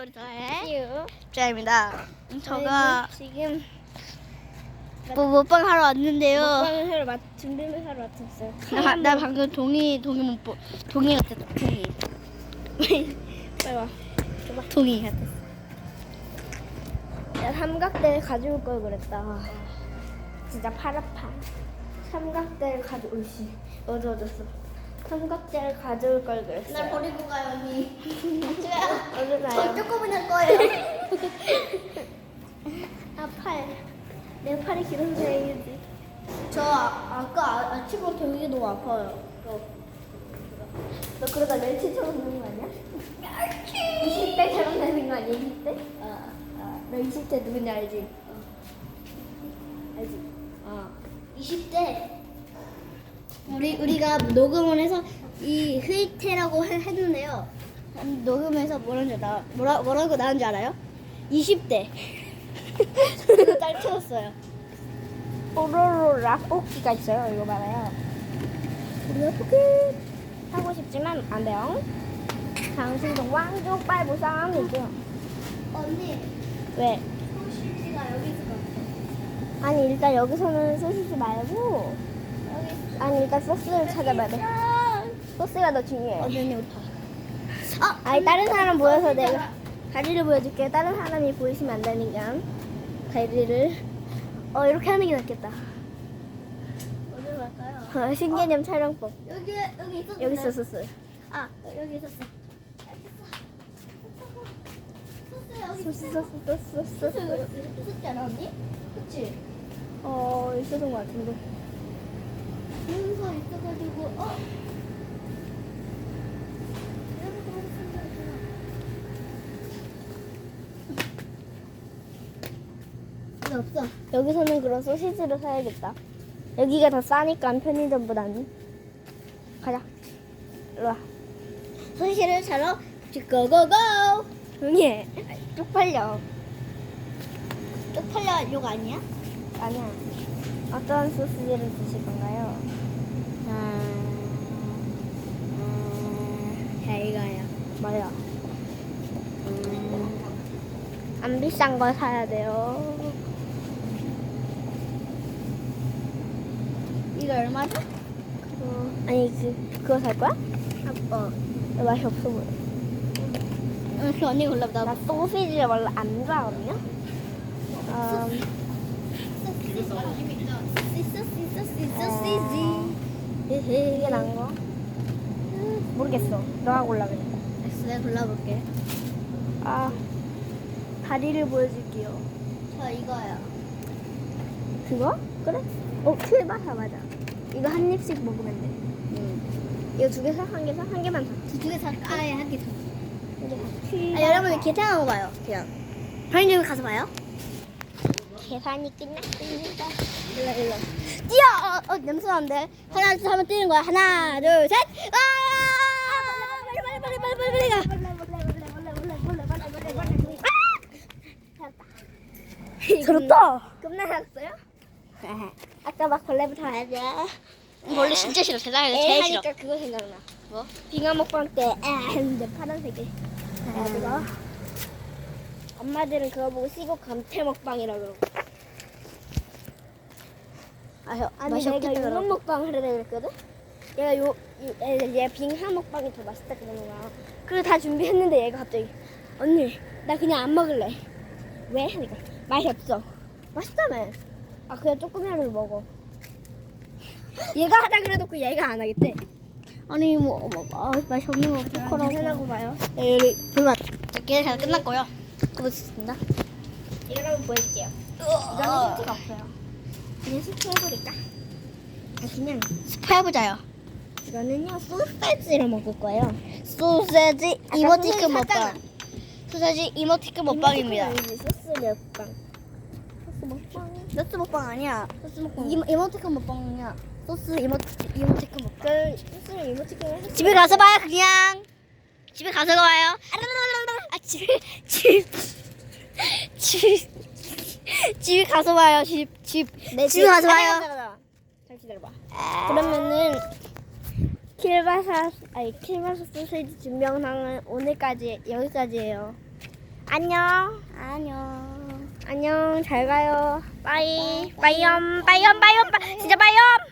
놀이터의 유. 주아입니다. 저가 지금 뭐 먹방 하러 왔는데요. 먹방을 하러 맞 준비를 하러 왔었어요. 나, 바- 나 방금 동이 동이 못 보, 동이 같았어. 동이 빨리 와. 동이 같았어. 야, 삼각대를 가져올 걸 그랬다. 진짜 팔 아파. 삼각대를 가져올 시. 어두워졌어. 삼각대를 가져올 걸 그랬어. 날 버리고 가요 언니. 어디 가요? 조금은 할 거예요. 아 팔. 내 팔이 길어서 다행이지. 저 아, 아까 아- 아침부터 여기 너무 아파요. 너 그러다 멸치처럼 되는 거 아니야? 20대처럼 되는 거 아니야? 20대? 아, 아, 너 20대 누군지 알지? 알지? 아. 20대 우리 우리가 녹음을 해서 이 흐이테라고 해- 했는데요. 음, 녹음해서 뭐라는 나 뭐라 뭐라고 나온 줄 알아요? 20대. 그거 딱 쳐졌어요. 뽀로로 라볶이가 있어요. 이거 봐봐요. 라볶이 하고 싶지만 안 돼요. 당신도 왕족 빨보쌈이죠. 언니, 왜? 소시지가 여기 있을 것 같아. 아니 일단 여기서는 소시지 말고 여기 아니 일단 소스를 찾아봐야 돼. 소스가 더 중요해. 언니 언니 아, 아니 다른 사람 보여서 내가 다리를 보여줄게. 다른 사람이 보이시면 안 되니까 다리를 어 이렇게 하는 게 낫겠다. 어디로 갈까요? 어, 신개념 촬영법. 여기 여기 있었어. 여기 있어 소스. 아, 여기 있었어. 소스 소스 소스 소스 소스. 소스 있었지 않아 언니? 그치? 어 있었던 것 같은데. 문서 있어가지고 어? 이거 없어. 여기서는 그런 소시지를 사야겠다. 여기가 더 싸니까 편의점보다는. 가자. 일로 와. 소시를 사러 고고고. 해. 쪽팔려. 쪽팔려 욕 아니야? 아니야. 어떤 소시지를 드실 건가요? 아, 음, 자 이거요. 뭐요? 음, 안 비싼 거 사야 돼요. 이거 얼마죠? 어, 아니 그 그거 살 거야? 어. 맛이 없어 보여. 응, 그 언니 골라봐. 나 소시지를 원래 안 좋아하거든요. 음, 이게 난 거? 모르겠어. 너가 골라 그래. 내가 골라볼게. 아 다리를 보여줄게요. 저 이거요. 그거? 그래? 어 킬바사 맞아. 이거 한 입씩 먹으면 돼. 응. 이거 두 개 사? 한 개 사? 한 개만 사. 두 개 살까? 아예 한개 사. 킬 아, 여러분들 계산하고 가요. 그냥. 편의점에 가서 봐요. 계산이 끝났습니다. 일로 일로. 뛰어! 어, 어 냄새 나는데. 하나 둘 하면 뛰는 거야. 하나 둘 셋. 아! 빨리 빨리 빨리 빨리 빨리 가. 들었다. 끝나셨어요? 아까 막 벌레부터 돼. 원래 진짜 싫어. 세상에 에 제일 싫어. 하니까 그거 생각나. 뭐? 빙하 먹방 때 에 했는데 파란색이. 그래가지고 엄마들은 그거 보고 시고 감태 먹방이라 그러고. 아, 혀, 아니 맛이 내가 없겠다 그러고. 먹방 하려고 그랬거든? 얘가 요, 요 얘, 얘 빙하 먹방이 더 맛있다 그러는 거야 그래서 다 준비했는데 얘가 갑자기 언니 나 그냥 안 먹을래 왜? 하니까 맛이 없어 맛있다며 아 그냥 조금이라도 먹어 얘가 하자 그래놓고 얘가 안 하겠대 아니 뭐, 뭐 아, 맛이 없는 거 어떡하라고. 계산하고 봐요 네, 여기 불맛. 계산 끝났고요. 그렇습니다. 이거라고 보여줄게요 이거는 힌트가 없어요 그냥 스프 해버릴까? 아 그냥 스파해보자요. 이거는요 소세지로 먹을 거예요 소세지 아까 이모티콘 소세지 먹방. 샀잖아. 소세지 이모티콘 먹방입니다. 소스 먹방. 소스 먹방. 소스 먹방 아니야. 소스 먹방. 이, 이모티콘 먹방이야. 소스 이모티, 이모티콘 먹방. 그 소스를 이모티콘을 했어. 집에 가서 봐요 그냥. 집에 가서 봐요. 아 집에 집. 집. 집에 가서 봐요. 집. 집. 내 집에 가서 봐요. 잘 기다려봐. 그러면은 킬바사 아니 킬바사 소세지 증명상은 오늘까지 여기까지예요. 안녕. 안녕. 안녕. 잘 가요. 빠이. 빠이엄. 빠이엄. 빠이엄. 빠- 진짜 빠이엄.